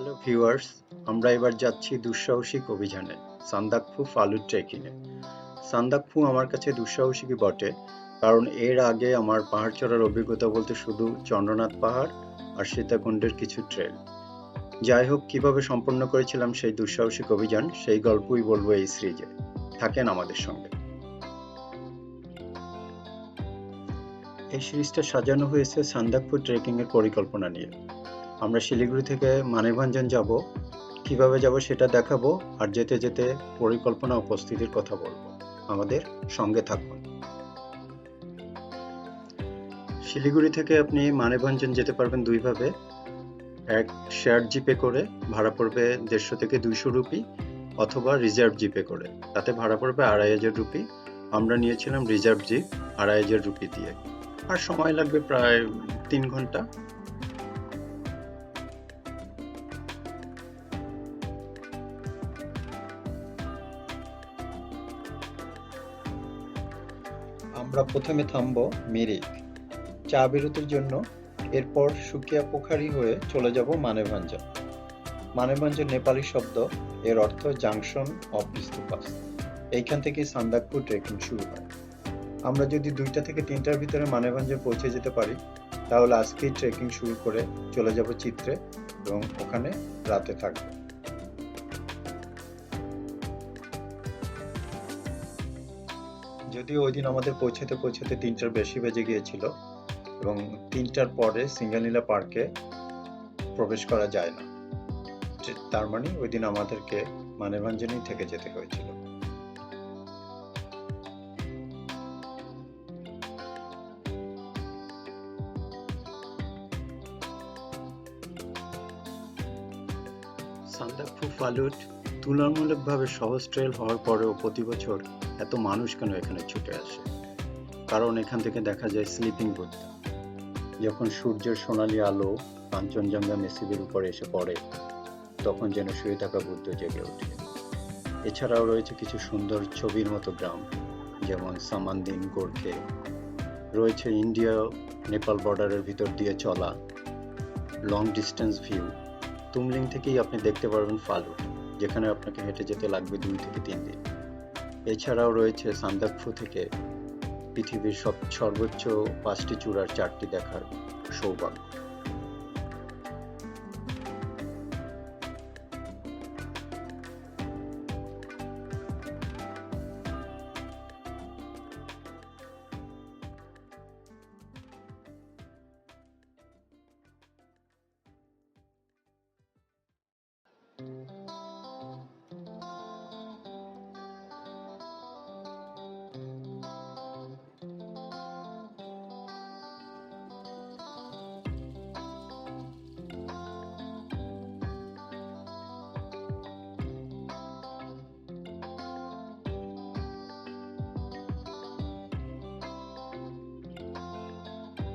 Hello viewers আমরা এবার যাচ্ছি দুঃসাহসিক অভিযানে, সান্দাকফু ফালু ট্রেকিংয়ে। সান্দাকফু আমার কাছে দুঃসাহসিকই বটে, কারণ এর আগে আমার পাহাড় চড়ার অভিজ্ঞতা বলতে শুধু চন্দ্রনাথ পাহাড় আর সীতাকুণ্ডের কিছু ট্রেল যাই হোক, কীভাবে সম্পন্ন করেছিলাম সেই দুঃসাহসিক অভিযান, সেই গল্পই বলব এই সিরিজে। থাকেন আমাদের সঙ্গে। এই সিরিজটা সাজানো হয়েছে সান্দাকফু ট্রেকিংয়ের পরিকল্পনা নিয়ে। আমরা শিলিগুড়ি থেকে মানেভঞ্জন যাব। কীভাবে যাব সেটা দেখাবো আর যেতে যেতে পরিকল্পনা উপস্থিতির কথা বলব। আমাদের সঙ্গে থাকুন। শিলিগুড়ি থেকে আপনি মানেভঞ্জন যেতে পারবেন দুইভাবে। এক শেয়ার জিপে করে ভাড়া পড়বে দেড়শো থেকে দুইশো রুপি অথবা রিজার্ভ জিপে করে। তাতে ভাড়া পড়বে আড়াই হাজার রুপি। আমরা নিয়েছিলাম রিজার্ভ জিপ আড়াই হাজার রুপি দিয়ে। আর সময় লাগবে প্রায় তিন ঘণ্টা। আমরা প্রথমে থামবো মিরিক চা বিরতির জন্য এরপর সুকিয়া পোখারি হয়ে চলে যাব মানেভঞ্জন মানেভঞ্জন নেপালি শব্দ, এর অর্থ জাংশন অফ স্তূপাস এইখান থেকেই সান্দাকপুর ট্রেকিং শুরু হয়। আমরা যদি দুইটা থেকে তিনটার ভিতরে মানেভঞ্জন পৌঁছে যেতে পারি, তাহলে আজকেই ট্রেকিং শুরু করে চলে যাব চিত্রে এবং ওখানে রাতে থাকব। যদিও ওই দিন আমাদের পৌঁছাতে পৌঁছাতে তিনটার বেশি বেজে গিয়েছিল এবং তিনটার পরে সিঙ্গালীলা পার্কে প্রবেশ করা যায় না। তার মানে ওই দিন আমাদেরকে মানেভঞ্জনেই থেকে যেতে হয়েছিল। সান্দাকফু ফালুট তুলনামূলকভাবে সহজ ট্রেল হওয়ার পরেও প্রতি বছর এত মানুষ কেন এখানে ছুটে আসে? কারণ এখান থেকে দেখা যায় স্লিপিং বুদ্ধ যখন সূর্যের সোনালি আলো কাঞ্চনজঙ্ঘা মেসিবের উপরে এসে পড়ে, তখন যেন শুয়ে থাকা বুদ্ধ জেগে ওঠে। এছাড়াও রয়েছে কিছু সুন্দর ছবির মতো গ্রাম যেমন সামান্দিন গোর্খে। রয়েছে ইন্ডিয়া নেপাল বর্ডারের ভিতর দিয়ে চলা লং ডিস্টেন্স ভিউ তুমলিং থেকেই আপনি দেখতে পারবেন ফালুট। যেখানে আপনাকে হেঁটে যেতে লাগবে দুই থেকে তিন দিন। এছাড়াও রয়েছে সান্দাকফু থেকে পৃথিবীর সব সর্বোচ্চ পাঁচটি চূড়ার চারটি দেখার সৌভাগ্য।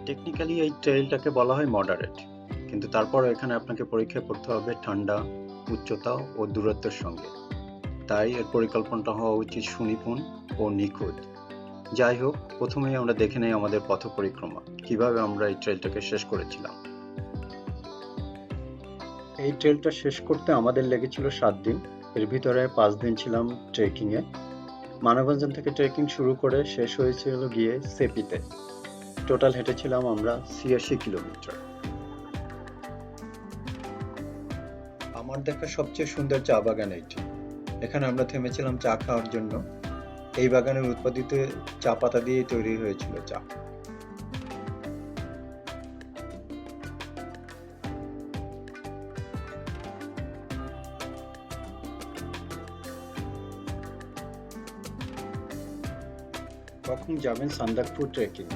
টেকনিক্যালি এই ট্রেইলটাকে বলা হয় মডারেট কিন্তু তারপর এখানে আপনাকে পরীক্ষা করতে হবে ঠান্ডা, উচ্চতা ও দূরত্বের সঙ্গে। তাই এর পরিকল্পনাটা হওয়া উচিত সুনিপুণ ও নিখুঁত। যাই হোক, প্রথমেই আমরা দেখে নেই আমাদের পথ পরিক্রমা, কীভাবে আমরা এই ট্রেলটাকে শেষ করেছিলাম। এই ট্রেলটা শেষ করতে আমাদের লেগেছিল সাত দিন, এর ভিতরে পাঁচ দিন ছিলাম ট্রেকিংয়ে মানবঞ্জন থেকে ট্রেকিং শুরু করে শেষ হয়েছিল গিয়ে সেপিতে। টোটাল হেঁটেছিলাম আমরা ছিয়াশি কিলোমিটার। আমার দেখা সবচেয়ে সুন্দর চা বাগান এইটি এখানে আমরা থেমেছিলাম চা খাওয়ার জন্য। এই বাগানের উৎপাদিত চা পাতা দিয়েই তৈরি হয়েছিল চা। কখন যাবেন সান্দাকপুর ট্রেকিং?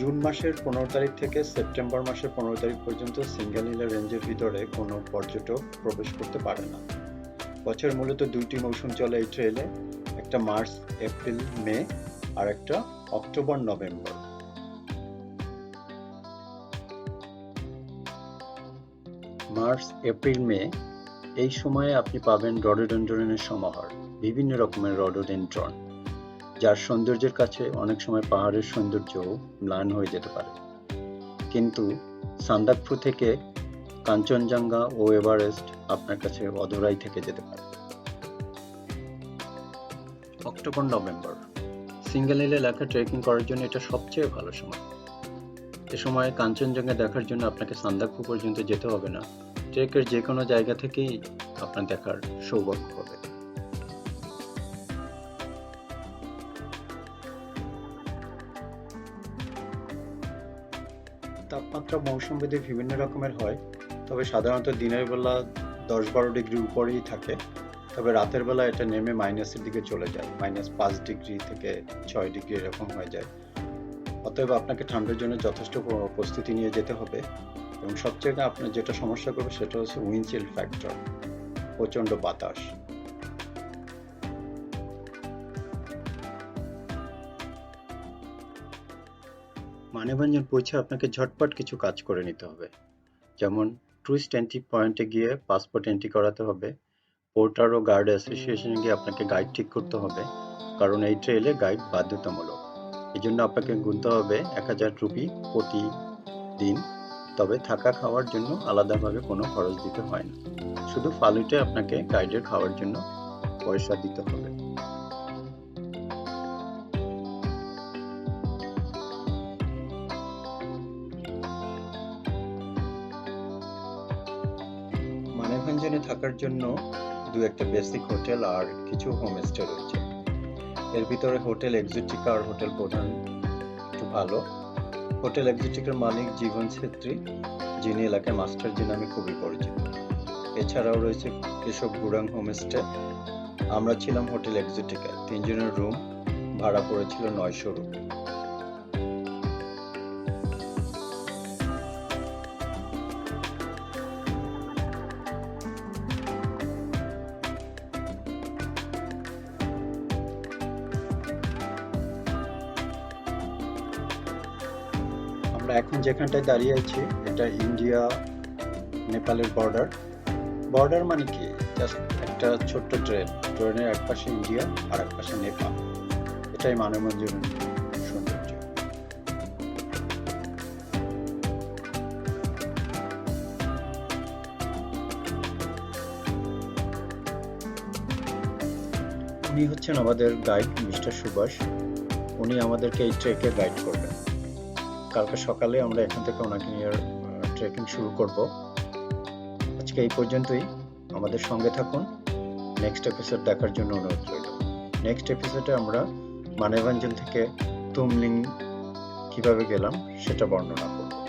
জুন মাসের পনেরো তারিখ থেকে সেপ্টেম্বর মাসের পনেরো তারিখ পর্যন্ত সিঙ্গেল সিঙ্গালীলা রেঞ্জের ভিতরে কোনো পর্যটক প্রবেশ করতে পারে না। বছর মূলত দুইটি মৌসুম চলে এই ট্রেলে একটা মার্চ, এপ্রিল, মে আর একটা October, November. March, April, May এই সময়ে আপনি পাবেন রডোডেন্ড্রনের সমাহার, বিভিন্ন রকমের রডোডেন্ড্রন। যার সৌন্দর্যের কাছে অনেক সময় পাহাড়ের সৌন্দর্যও ম্লান হয়ে যেতে পারে। কিন্তু সান্দাকফু থেকে কাঞ্চনজঙ্ঘা ও এভারেস্ট আপনার কাছে অধরাই থেকে যেতে পারে। October, November. সিঙ্গেল হিল এলাকা ট্রেকিং করার জন্য এটা সবচেয়ে ভালো সময়। এ সময় কাঞ্চনজঙ্ঘা দেখার জন্য আপনাকে সান্দাকফু পর্যন্ত যেতে হবে না। ট্রেকের যে কোনো জায়গা থেকেই আপনার দেখার সৌভাগ্য হবে। তাপমাত্রা মৌসুমভেদে বিভিন্ন রকমের হয়, তবে সাধারণত দিনের বেলা দশ বারো ডিগ্রি উপরেই থাকে। তবে রাতের বেলা এটা নেমে মাইনাসের দিকে চলে যায়, মাইনাস পাঁচ ডিগ্রি থেকে ছয় ডিগ্রি এরকম হয়ে যায়। অতএব আপনাকে ঠান্ডার জন্য যথেষ্ট প্রস্তুতি নিয়ে যেতে হবে এবং সবচেয়ে আপনার যেটা সমস্যা করবে সেটা হচ্ছে উইন্ডচিল ফ্যাক্টর প্রচণ্ড বাতাস। মানেভঞ্জন পৌঁছে আপনাকে ঝটপট কিছু কাজ করে নিতে হবে। যেমন টুরিস্ট এন্ট্রি পয়েন্টে গিয়ে পাসপোর্ট এন্ট্রি করাতে হবে। পোর্টার ও গার্ড অ্যাসোসিয়েশনে গিয়ে আপনাকে গাইড ঠিক করতে হবে। কারণ এই ট্রেলে গাইড বাধ্যতামূলক। এই জন্য আপনাকে গুনতে হবে এক হাজার রুপি প্রতি দিন। তবে থাকা খাওয়ার জন্য আলাদাভাবে কোনো খরচ দিতে হয় না। শুধু ফালুটে আপনাকে গাইডের খাওয়ার জন্য পয়সা দিতে হবে। মানেভঞ্জনে থাকার জন্য দু একটা বেসিক হোটেল আর কিছু হোমস্টে রয়েছে। এর ভিতরে হোটেল এক্সোটিকা আর হোটেল প্রধান একটু ভালো। হোটেল এক্সোটিকার মালিক জীবন ছেত্রী, যিনি এলাকায় মাস্টার জি নামে খুবই পরিচিত। এছাড়াও রয়েছে কেশব গুরাং হোমস্টে আমরা ছিলাম হোটেল এক্সোটিকায় তিনজনের রুম ভাড়া পড়েছিল নয়শো রুপি। এখন যেখানটায় দাঁড়িয়ে আছি, এটা ইন্ডিয়া, নেপালের বর্ডার বর্ডার মানে কি? জাস্ট একটা ছোট্ট ট্রেন ট্রেনের এক পাশে ইন্ডিয়া, আর এক পাশে নেপাল। এটাই মানবঞ্জন সৌন্দর্য। উনি হচ্ছেন আমাদের গাইড মিস্টার সুভাষ। উনি আমাদেরকে এই ট্রেকে গাইড করবেন। কালকে সকালে আমরা এখান থেকে ওনাকে নিয়ে ট্রেকিং শুরু করব। আজকে এই পর্যন্তই। আমাদের সঙ্গে থাকুন। নেক্সট এপিসোড দেখার জন্য অনুরোধ রইল। নেক্সট এপিসোডে আমরা মানেভাঞ্জন থেকে তুমলিং কীভাবে গেলাম সেটা বর্ণনা করব।